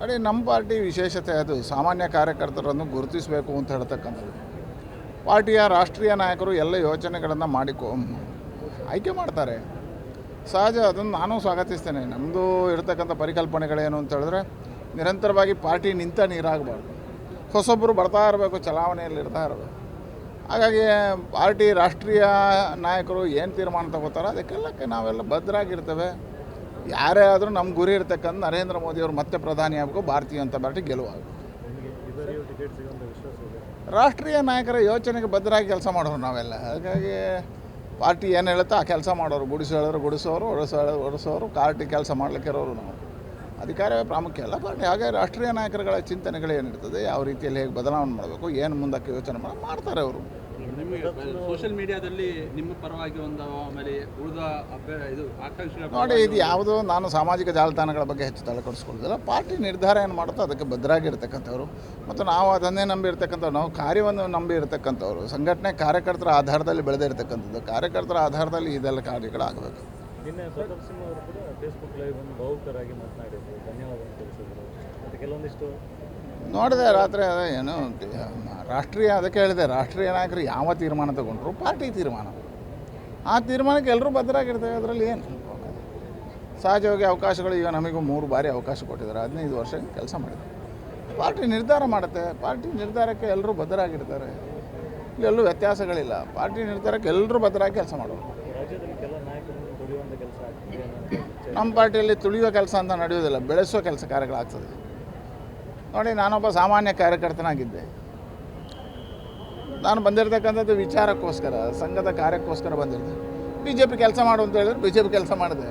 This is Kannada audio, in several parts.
ನೋಡಿ ನಮ್ಮ ಪಾರ್ಟಿ ವಿಶೇಷತೆ ಅದು. ಸಾಮಾನ್ಯ ಕಾರ್ಯಕರ್ತರನ್ನು ಗುರುತಿಸಬೇಕು ಅಂತ ಹೇಳ್ತಕ್ಕಂಥದ್ದು. ಪಾರ್ಟಿಯ ರಾಷ್ಟ್ರೀಯ ನಾಯಕರು ಎಲ್ಲ ಯೋಚನೆಗಳನ್ನು ಮಾಡಿಕೊ ಆಯ್ಕೆ ಮಾಡ್ತಾರೆ. ಸಹಜ, ಅದನ್ನು ನಾನು ಸ್ವಾಗತಿಸ್ತೇನೆ. ನಮ್ಮದು ಇರತಕ್ಕಂಥ ಪರಿಕಲ್ಪನೆಗಳೇನು ಅಂತ ಹೇಳಿದ್ರೆ, ನಿರಂತರವಾಗಿ ಪಾರ್ಟಿ ನಿಂತ ನೀರಾಗಬಾರ್ದು. ಹೊಸೊಬ್ಬರು ಬರ್ತಾ ಇರಬೇಕು, ಚಲಾವಣೆಯಲ್ಲಿ ಇರ್ತಾ ಇರಬೇಕು. ಹಾಗಾಗಿ ಪಾರ್ಟಿ ರಾಷ್ಟ್ರೀಯ ನಾಯಕರು ಏನು ತೀರ್ಮಾನ ತಗೋತಾರೋ ಅದಕ್ಕೆಲ್ಲಕ್ಕೆ ನಾವೆಲ್ಲ ಬದ್ಧರಾಗಿರ್ತೇವೆ ಯಾರೇ ಆದರೂ ನಮ್ಮ ಗುರಿ ಇರ್ತಕ್ಕಂಥ ನರೇಂದ್ರ ಮೋದಿಯವರು ಮತ್ತೆ ಪ್ರಧಾನಿ ಆಗಬೇಕು, ಭಾರತೀಯ ಜನತಾ ಪಾರ್ಟಿ ಗೆಲುವಾಗಬೇಕು. ರಾಷ್ಟ್ರೀಯ ನಾಯಕರ ಯೋಚನೆಗೆ ಬದ್ಧರಾಗಿ ಕೆಲಸ ಮಾಡೋರು ನಾವೆಲ್ಲ. ಹಾಗಾಗಿ ಪಾರ್ಟಿ ಏನು ಹೇಳುತ್ತೋ ಆ ಕೆಲಸ ಮಾಡೋರು. ಗುಡಿಸು ಹೇಳಿದ್ರು ಗುಡಿಸೋರು ಒಡಿಸೋ ಒಡಿಸೋರು ಪಾರ್ಟಿ ಕೆಲಸ ಮಾಡಲಿಕ್ಕಿರೋರು ನಾವು. ಅಧಿಕಾರವೇ ಪ್ರಾಮುಖ್ಯ ಅಲ್ಲ ಪಾರ್ಟಿ ಹಾಗೆ ರಾಷ್ಟ್ರೀಯ ನಾಯಕರುಗಳ ಚಿಂತನೆಗಳು ಏನಿರ್ತದೆ ಯಾವ ರೀತಿಯಲ್ಲಿ ಹೇಗೆ ಬದಲಾವಣೆ ಮಾಡಬೇಕು, ಏನು ಮುಂದಕ್ಕೆ ಯೋಚನೆ ಮಾಡಿ, ಮಾಡ್ತಾರೆ ಅವರು. ಸೋಷಿಯಲ್ ಮೀಡಿಯಾದಲ್ಲಿ ನಿಮ್ಮ ಪರವಾಗಿ ಒಂದು ಆಮೇಲೆ ಉಳಿದ ಅಭ್ಯ ಇದು ಆಕಾಂಕ್ಷಿಗಳ ನೋಡಿ ಇದು ಯಾವುದೋ ನಾನು ಸಾಮಾಜಿಕ ಜಾಲತಾಣಗಳ ಬಗ್ಗೆ ಹೆಚ್ಚು ತಲೆ ಕೊಡಿಸ್ಕೊಳ್ಳೋದಿಲ್ಲ ಪಾರ್ಟಿ ನಿರ್ಧಾರ ಏನು ಮಾಡುತ್ತೋ ಅದಕ್ಕೆ ಬದ್ಧರಾಗಿರ್ತಕ್ಕಂಥವ್ರು ಮತ್ತು ನಾವು ಅದನ್ನೇ ನಂಬಿರ್ತಕ್ಕಂಥವ್ರು ನಾವು ಕಾರ್ಯವನ್ನು ನಂಬಿ ಇರ್ತಕ್ಕಂಥವ್ರು ಸಂಘಟನೆ ಕಾರ್ಯಕರ್ತರ ಆಧಾರದಲ್ಲಿ ಬೆಳೆದಿರ್ತಕ್ಕಂಥದ್ದು ಕಾರ್ಯಕರ್ತರ ಆಧಾರದಲ್ಲಿ ಇದೆಲ್ಲ ಕಾರ್ಯಗಳಾಗಬೇಕು. ನಿನ್ನೆ ಸ್ವತಂತ್ರ ಸಿಂಹ ಅವರು ಕೂಡ ಫೇಸ್ಬುಕ್ ಲೈವ್ ಒಂದು ಭಾವುಕರಾಗಿ ಮಾತನಾಡಿದ್ರು. ಧನ್ಯವಾದ ತಿಳಿಸಿದ್ರು. ಮತ್ತು ಕೆಲವೊಂದಿಷ್ಟು ನೋಡಿದೆ ರಾತ್ರಿ ಅದೇ ಏನು ರಾಷ್ಟ್ರೀಯ, ಅದಕ್ಕೆ ಹೇಳಿದೆ, ರಾಷ್ಟ್ರೀಯ ನಾಯಕರು ಯಾವ ತೀರ್ಮಾನ ತಗೊಂಡ್ರು ಪಾರ್ಟಿ ತೀರ್ಮಾನ. ಆ ತೀರ್ಮಾನಕ್ಕೆ ಎಲ್ಲರೂ ಬದ್ಧರಾಗಿರ್ತೇವೆ ಅದರಲ್ಲಿ ಏನು? ಸಹಜವಾಗಿ ಅವಕಾಶಗಳು, ಈಗ ನಮಗೂ ಮೂರು ಬಾರಿ ಅವಕಾಶ ಕೊಟ್ಟಿದ್ದಾರೆ, ಹದಿನೈದು ವರ್ಷ ಕೆಲಸ ಮಾಡಿದ್ದಾರೆ. ಪಾರ್ಟಿ ನಿರ್ಧಾರ ಮಾಡುತ್ತೆ, ಪಾರ್ಟಿ ನಿರ್ಧಾರಕ್ಕೆ ಎಲ್ಲರೂ ಬದ್ಧರಾಗಿರ್ತಾರೆ. ಇಲ್ಲೆಲ್ಲೂ ವ್ಯತ್ಯಾಸಗಳಿಲ್ಲ, ಪಾರ್ಟಿ ನಿರ್ಧಾರಕ್ಕೆ ಎಲ್ಲರೂ ಭದ್ರಾಗಿ ಕೆಲಸ ಮಾಡೋರು. ನಮ್ಮ ಪಾರ್ಟಿಯಲ್ಲಿ ತುಳಿಯುವ ಕೆಲಸ ಅಂತ ನಡೆಯೋದಿಲ್ಲ ಬೆಳೆಸುವ ಕೆಲಸ ಕಾರ್ಯಗಳಾಗ್ತದೆ. ನೋಡಿ, ನಾನೊಬ್ಬ ಸಾಮಾನ್ಯ ಕಾರ್ಯಕರ್ತನಾಗಿದ್ದೆ. ನಾನು ಬಂದಿರತಕ್ಕಂಥದ್ದು ವಿಚಾರಕ್ಕೋಸ್ಕರ, ಸಂಘದ ಕಾರ್ಯಕ್ಕೋಸ್ಕರ ಬಂದಿದ್ದೆ ಬಿ ಜೆ ಪಿ ಕೆಲಸ ಮಾಡು ಅಂತ ಹೇಳಿದ್ರೆ ಬಿ ಜೆ ಪಿ ಕೆಲಸ ಮಾಡಿದೆ.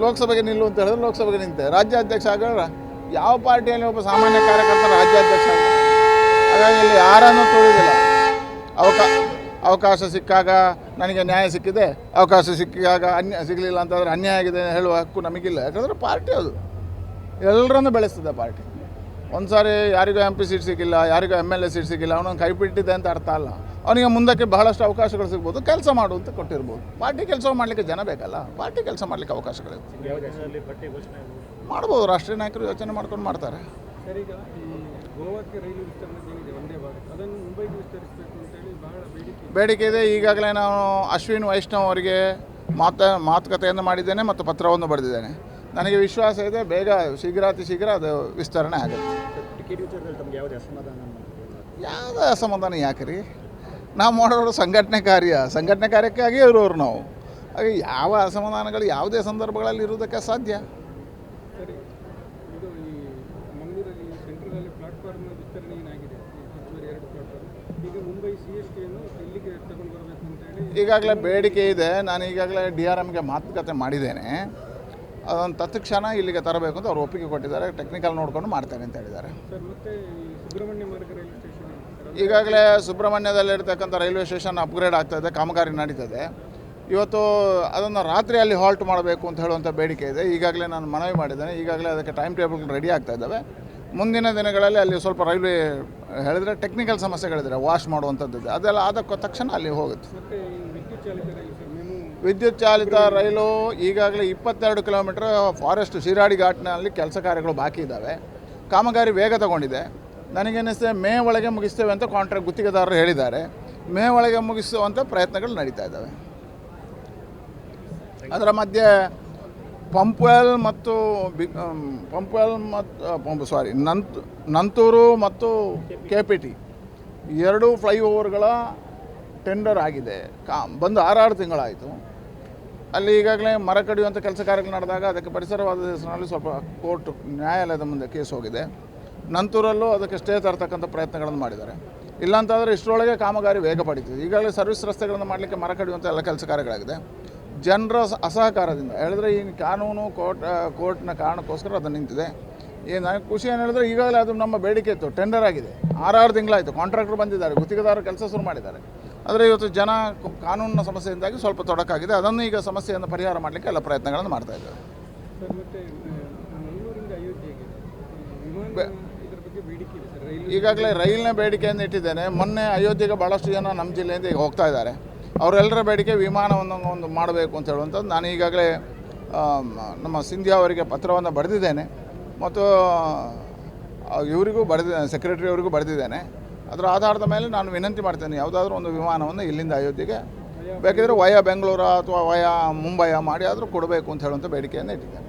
ಲೋಕಸಭೆಗೆ ನಿಲ್ಲು ಅಂತ ಹೇಳಿದ್ರೆ, ಲೋಕಸಭೆಗೆ ನಿಂತೆ. ರಾಜ್ಯಾಧ್ಯಕ್ಷ ಆಗೋಣ ಯಾವ ಪಾರ್ಟಿಯಲ್ಲಿ ಒಬ್ಬ ಸಾಮಾನ್ಯ ಕಾರ್ಯಕರ್ತ ರಾಜ್ಯಾಧ್ಯಕ್ಷ ಹಾಗಾಗಿ ಇಲ್ಲಿ ಯಾರನ್ನು ತುಳಿದಿಲ್ಲ. ಅವಕಾ, ಅವಕಾಶ ಸಿಕ್ಕಾಗ ನನಗೆ ನ್ಯಾಯ ಸಿಕ್ಕಿದೆ. ಅವಕಾಶ ಸಿಕ್ಕಾಗ ಅನ್ಯ, ಸಿಗಲಿಲ್ಲ ಅಂತಂದರೆ ಅನ್ಯಾಯ ಆಗಿದೆ ಹೇಳುವ ಹಕ್ಕು ನಮಗಿಲ್ಲ. ಯಾಕಂದ್ರೆ ಪಾರ್ಟಿ ಅದು. ಎಲ್ಲರನ್ನೂ ಬೆಳೆಸ್ತದೆ ಪಾರ್ಟಿ. ಒಂದು ಸಾರಿ ಯಾರಿಗೂ ಎಂ ಪಿ ಸೀಟ್ ಸಿಕ್ಕಿಲ್ಲ ಯಾರಿಗೂ ಎಂ ಎಲ್ ಎ ಸೀಟ್ ಸಿಕ್ಕಿಲ್ಲ ಅವನೊಂದು ಕೈ ಬಿಟ್ಟಿದೆ ಅಂತ ಅರ್ಥ ಅಲ್ಲ. ಅವನಿಗೆ ಮುಂದಕ್ಕೆ ಬಹಳಷ್ಟು ಅವಕಾಶಗಳು ಸಿಗ್ಬೋದು ಕೆಲಸ ಮಾಡು ಅಂತ ಕೊಟ್ಟಿರ್ಬೋದು. ಪಾರ್ಟಿ ಕೆಲಸ ಮಾಡಲಿಕ್ಕೆ ಜನ ಬೇಕಲ್ಲ ಪಾರ್ಟಿ ಕೆಲಸ ಮಾಡಲಿಕ್ಕೆ ಅವಕಾಶಗಳಿವೆ. ಮಾಡ್ಬೋದು ರಾಷ್ಟ್ರೀಯ ನಾಯಕರು ಯೋಚನೆ ಮಾಡ್ಕೊಂಡು ಮಾಡ್ತಾರೆ. ಬೇಡಿಕೆ ಇದೆ. ಈಗಾಗಲೇ ನಾನು ಅಶ್ವಿನ್ ವೈಷ್ಣವ್ ಅವರಿಗೆ ಮಾತ ಮಾತುಕತೆಯನ್ನು ಮಾಡಿದ್ದೇನೆ ಮತ್ತು ಪತ್ರವನ್ನು ಬರೆದಿದ್ದೇನೆ. ನನಗೆ ವಿಶ್ವಾಸ ಇದೆ ಬೇಗ ಶೀಘ್ರಾತಿ ಶೀಘ್ರ ಅದು ವಿಸ್ತರಣೆ ಆಗುತ್ತೆ. ಯಾವುದೇ ಅಸಮಾಧಾನ ಯಾಕೆ ರೀ? ನಾವು ಮಾಡೋರು ಸಂಘಟನೆ ಕಾರ್ಯ ಸಂಘಟನೆ ಕಾರ್ಯಕ್ಕಾಗಿ ಇರೋರು ನಾವು. ಹಾಗೆ ಯಾವ ಅಸಮಾಧಾನಗಳು ಯಾವುದೇ ಸಂದರ್ಭಗಳಲ್ಲಿ ಇರುವುದಕ್ಕೆ ಸಾಧ್ಯ? ಈಗಾಗಲೇ ಬೇಡಿಕೆ ಇದೆ. ನಾನು ಈಗಾಗಲೇ ಡಿ ಆರ್ ಎಮ್ಗೆ ಮಾತುಕತೆ ಮಾಡಿದ್ದೇನೆ. ಅದೊಂದು ತತ್ಕ್ಷಣ ಇಲ್ಲಿಗೆ ತರಬೇಕು ಅಂತ ಅವ್ರು ಒಪ್ಪಿಗೆ ಕೊಟ್ಟಿದ್ದಾರೆ. ಟೆಕ್ನಿಕಲ್ ನೋಡಿಕೊಂಡು ಮಾಡ್ತಾರೆ ಅಂತ ಹೇಳಿದ್ದಾರೆ. ಈಗಾಗಲೇ ಸುಬ್ರಹ್ಮಣ್ಯದಲ್ಲಿರ್ತಕ್ಕಂಥ ರೈಲ್ವೆ ಸ್ಟೇಷನ್ ಅಪ್ಗ್ರೇಡ್ ಆಗ್ತಾಯಿದೆ ಕಾಮಗಾರಿ ನಡೀತದೆ. ಇವತ್ತು ಅದನ್ನು ರಾತ್ರಿ ಅಲ್ಲಿ ಹಾಲ್ಟ್ ಮಾಡಬೇಕು ಅಂತ ಹೇಳುವಂಥ ಬೇಡಿಕೆ ಇದೆ. ಈಗಾಗಲೇ ನಾನು ಮನವಿ ಮಾಡಿದ್ದೇನೆ. ಈಗಾಗಲೇ ಅದಕ್ಕೆ ಟೈಮ್ ಟೇಬಲ್ ರೆಡಿ ಆಗ್ತಾ ಇದ್ದಾವೆ. ಮುಂದಿನ ದಿನಗಳಲ್ಲಿ ಅಲ್ಲಿ ಸ್ವಲ್ಪ ರೈಲ್ವೆ ಹೇಳಿದರೆ ಟೆಕ್ನಿಕಲ್ ಸಮಸ್ಯೆಗಳಿದ್ರೆ ವಾಶ್ ಮಾಡುವಂಥದ್ದು. ಅದೆಲ್ಲ ಆದ ತಕ್ಷಣ ಅಲ್ಲಿ ಹೋಗುತ್ತೆ. ವಿದ್ಯುತ್ ಚಾಲಿತ ರೈಲು ಈಗಾಗಲೇ ಇಪ್ಪತ್ತೆರಡು ಕಿಲೋಮೀಟರ್ ಫಾರೆಸ್ಟ್ ಶಿರಾಡಿ ಘಾಟ್ನಲ್ಲಿ ಕೆಲಸ ಕಾರ್ಯಗಳು ಬಾಕಿ ಇದ್ದಾವೆ. ಕಾಮಗಾರಿ ವೇಗ ತಗೊಂಡಿದೆ. ನನಗೇನಿಸ್ತದೆ ಮೇ ಒಳಗೆ ಮುಗಿಸ್ತೇವೆ ಅಂತ ಕಾಂಟ್ರಾಕ್ಟ್ ಗುತ್ತಿಗೆದಾರರು ಹೇಳಿದ್ದಾರೆ. ಮೇ ಒಳಗೆ ಮುಗಿಸುವಂಥ ಪ್ರಯತ್ನಗಳು ನಡೀತಾ ಇದ್ದಾವೆ. ಅದರ ಮಧ್ಯೆ ಪಂಪ್ವೆಲ್ ಮತ್ತು ಬಿ ಪಂಪ್ವೆಲ್ ಮತ್ತು ಪಂಪ್ ಸಾರಿ ನಂತ್, ನಂತೂರು ಮತ್ತು ಕೆ ಪಿ ಟಿ ಎರಡೂ ಫ್ಲೈಓವರ್ಗಳ ಟೆಂಡರ್ ಆಗಿದೆ. ಕಾ, ಬಂದು ಆರಾರು ತಿಂಗಳಾಯಿತು. ಅಲ್ಲಿ ಈಗಾಗಲೇ ಮರ ಕಡಿಯುವಂಥ ಕೆಲಸ ಕಾರ್ಯಗಳು ನಡೆದಾಗ ಅದಕ್ಕೆ ಪರಿಸರವಾದ ಹೆಸರಿನಲ್ಲಿ ಸ್ವಲ್ಪ ಕೋರ್ಟ್, ನ್ಯಾಯಾಲಯದ ಮುಂದೆ ಕೇಸ್ ಹೋಗಿದೆ. ನಂತರಲ್ಲೂ ಅದಕ್ಕೆ ಸ್ಟೇ ತರ್ತಕ್ಕಂಥ ಪ್ರಯತ್ನಗಳನ್ನು ಮಾಡಿದ್ದಾರೆ. ಇಲ್ಲಾಂತಾದರೆ ಇಷ್ಟರೊಳಗೆ ಕಾಮಗಾರಿ ವೇಗ ಪಡೀತಿದೆ. ಈಗಾಗಲೇ ಸರ್ವಿಸ್ ರಸ್ತೆಗಳನ್ನು ಮಾಡಲಿಕ್ಕೆ ಮರ ಕಡಿಯುವಂಥ ಎಲ್ಲ ಕೆಲಸ ಕಾರ್ಯಗಳಾಗಿದೆ. ಜನರ ಅಸಹಕಾರದಿಂದ, ಹೇಳಿದ್ರೆ ಈ ಕಾನೂನು ಕೋರ್ಟ್ ಕೋರ್ಟ್ನ ಕಾರಣಕ್ಕೋಸ್ಕರ ಅದು ನಿಂತಿದೆ. ಏನು ನನಗೆ ಖುಷಿ ಏನು ಹೇಳಿದ್ರೆ ಈಗಾಗಲೇ ಅದು ನಮ್ಮ ಬೇಡಿಕೆ ಇತ್ತು. ಟೆಂಡರ್ ಆಗಿದೆ. ಆರಾರು ತಿಂಗಳಾಯಿತು. ಕಾಂಟ್ರಾಕ್ಟ್ರು ಬಂದಿದ್ದಾರೆ. ಗುತ್ತಿಗೆದಾರರು ಕೆಲಸ ಶುರು ಮಾಡಿದ್ದಾರೆ. ಆದರೆ ಇವತ್ತು ಜನ ಕಾನೂನಿನ ಸಮಸ್ಯೆಯಿಂದಾಗಿ ಸ್ವಲ್ಪ ತೊಡಕಾಗಿದೆ. ಅದನ್ನು ಈಗ ಸಮಸ್ಯೆಯನ್ನು ಪರಿಹಾರ ಮಾಡಲಿಕ್ಕೆ ಎಲ್ಲ ಪ್ರಯತ್ನಗಳನ್ನು ಮಾಡ್ತಾ ಇದ್ದೇವೆ ಸರ್ ಮತ್ತೆ ಆ, ಮಂಗಳೂರಿಂದ ಅಯೋಧ್ಯೆಗೆ ಈ ವಿಮಾನ ಬೆ- ಇದ್ರ ಬಗ್ಗೆ ಬೇಡಿಕೆ ಇದೆ ಸರ್. ರೈಲು ಈಗಾಗಲೇ ರೈಲಿನ ಬೇಡಿಕೆಯನ್ನು ಇಟ್ಟಿದ್ದೇನೆ. ಮೊನ್ನೆ ಅಯೋಧ್ಯೆಗೆ ಭಾಳಷ್ಟು ಜನ ನಮ್ಮ ಜಿಲ್ಲೆಯಿಂದ ಈಗ ಹೋಗ್ತಾ ಇದ್ದಾರೆ. ಅವರೆಲ್ಲರ ಬೇಡಿಕೆ ವಿಮಾನವನ್ನು ಒಂದು ಮಾಡಬೇಕು ಅಂತ ಹೇಳುವಂಥದ್ದು. ನಾನು ಈಗಾಗಲೇ ನಮ್ಮ ಸಿಂಧ್ಯಾ ಅವರಿಗೆ ಪತ್ರವನ್ನು ಬರೆದಿದ್ದೇನೆ. ಮತ್ತು ಇವರಿಗೂ ಬರೆದ ಸೆಕ್ರೆಟರಿ ಅವರಿಗೂ ಬರೆದಿದ್ದೇನೆ. ಅದರ ಆಧಾರದ ಮೇಲೆ ನಾನು ವಿನಂತಿ ಮಾಡ್ತೇನೆ, ಯಾವುದಾದ್ರೂ ಒಂದು ವಿಮಾನವನ್ನು ಇಲ್ಲಿಂದ ಅಯೋಧ್ಯೆಗೆ, ಬೇಕಿದ್ರೆ ವಯಾ ಬೆಂಗಳೂರು ಅಥವಾ ವಯಾ ಮುಂಬಯ ಮಾಡಿ ಆದರೂ ಕೊಡಬೇಕು ಅಂತ ಹೇಳುವಂಥ ಬೇಡಿಕೆಯನ್ನು ಇಟ್ಟಿದ್ದೇನೆ.